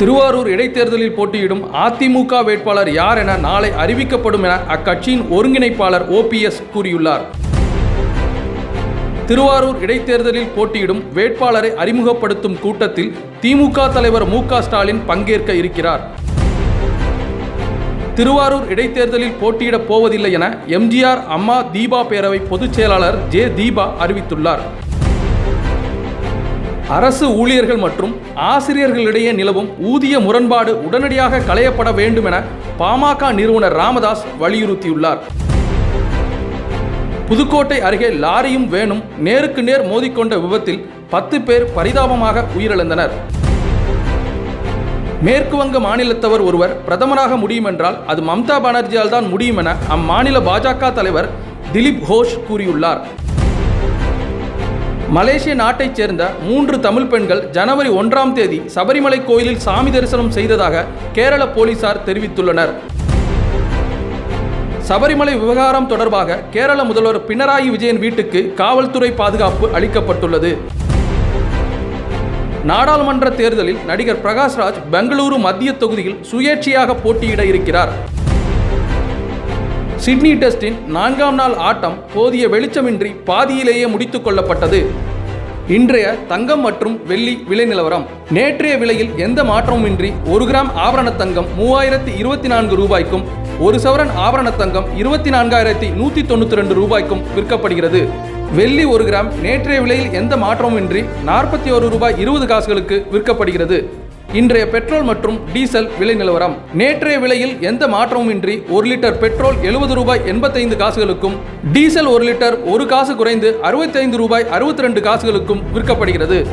திருவாரூர் இடைத்தேர்தலில் போட்டியிடும் அதிமுக வேட்பாளர் யார் என நாளை அறிவிக்கப்படும் என அக்கட்சியின் ஒருங்கிணைப்பாளர் ஓபிஎஸ் கூறியுள்ளார். திருவாரூர் இடைத்தேர்தலில் போட்டியிடும் வேட்பாளரை அறிமுகப்படுத்தும் கூட்டத்தில் திமுக தலைவர் மு க ஸ்டாலின் பங்கேற்க இருக்கிறார். திருவாரூர் இடைத்தேர்தலில் போட்டியிடப் போவதில்லை என எம்ஜிஆர் அம்மா தீபா பேரவை பொதுச் செயலாளர் ஜே தீபா அறிவித்துள்ளார். அரசு ஊழியர்கள் மற்றும் ஆசிரியர்களிடையே நிலவும் ஊதிய முரண்பாடு உடனடியாக களையப்பட வேண்டும் என பாமக நிறுவனர் ராமதாஸ் வலியுறுத்தியுள்ளார். புதுக்கோட்டை அருகே லாரியும் வேனும் நேருக்கு நேர் மோதிக்கொண்ட விபத்தில் பத்து பேர் பரிதாபமாக உயிரிழந்தனர். மேற்கு வங்க மாநிலத்தவர் ஒருவர் பிரதமராக முடியுமென்றால் அது மம்தா பானர்ஜியால் தான் முடியும் என அம்மாநில பாஜக தலைவர் திலீப் கோஷ் கூறியுள்ளார். மலேசிய நாட்டைச் சேர்ந்த மூன்று தமிழ் பெண்கள் ஜனவரி ஒன்றாம் தேதி சபரிமலை கோயிலில் சாமி தரிசனம் செய்ததாக கேரள போலீசார் தெரிவித்துள்ளனர். சபரிமலை விவகாரம் தொடர்பாக கேரள முதல்வர் பினராயி விஜயன் வீட்டுக்கு காவல்துறை பாதுகாப்பு அளிக்கப்பட்டுள்ளது. நாடாளுமன்ற தேர்தலில் நடிகர் பிரகாஷ்ராஜ் பெங்களூரு மத்திய தொகுதியில் சுயேட்சையாக போட்டியிட இருக்கிறார். சிட்னி டெஸ்டின் நான்காம் நாள் ஆட்டம் போதிய வெளிச்சமின்றி பாதியிலேயே முடித்துக் கொள்ளப்பட்டது. இன்றைய தங்கம் மற்றும் வெள்ளி விலை நிலவரம். நேற்றைய விலையில் எந்த மாற்றமுமின்றி ஒரு கிராம் ஆபரண தங்கம் மூவாயிரத்தி இருபத்தி நான்கு ரூபாய்க்கும் ஒரு சவரன் ஆபரண தங்கம் இருபத்தி நான்காயிரத்தி நூற்றி தொண்ணூற்றி ரெண்டு ரூபாய்க்கும் விற்கப்படுகிறது. வெள்ளி ஒரு கிராம் நேற்றைய விலையில் எந்த மாற்றமுமின்றி நாற்பத்தி ஒரு ரூபாய் இருபது காசுகளுக்கு விற்கப்படுகிறது. இன்றைய பெட்ரோல் மற்றும் டீசல் விலை நிலவரம். நேற்றைய விலையில் எந்த மாற்றமும் இன்றி ஒரு லிட்டர் பெட்ரோல் எழுபது ரூபாய் எண்பத்தைந்து காசுகளுக்கும் டீசல் ஒரு லிட்டர் ஒரு காசு குறைந்து அறுபத்தைந்து ரூபாய் அறுபத்தி ரெண்டு காசுகளுக்கும் விற்கப்படுகிறது.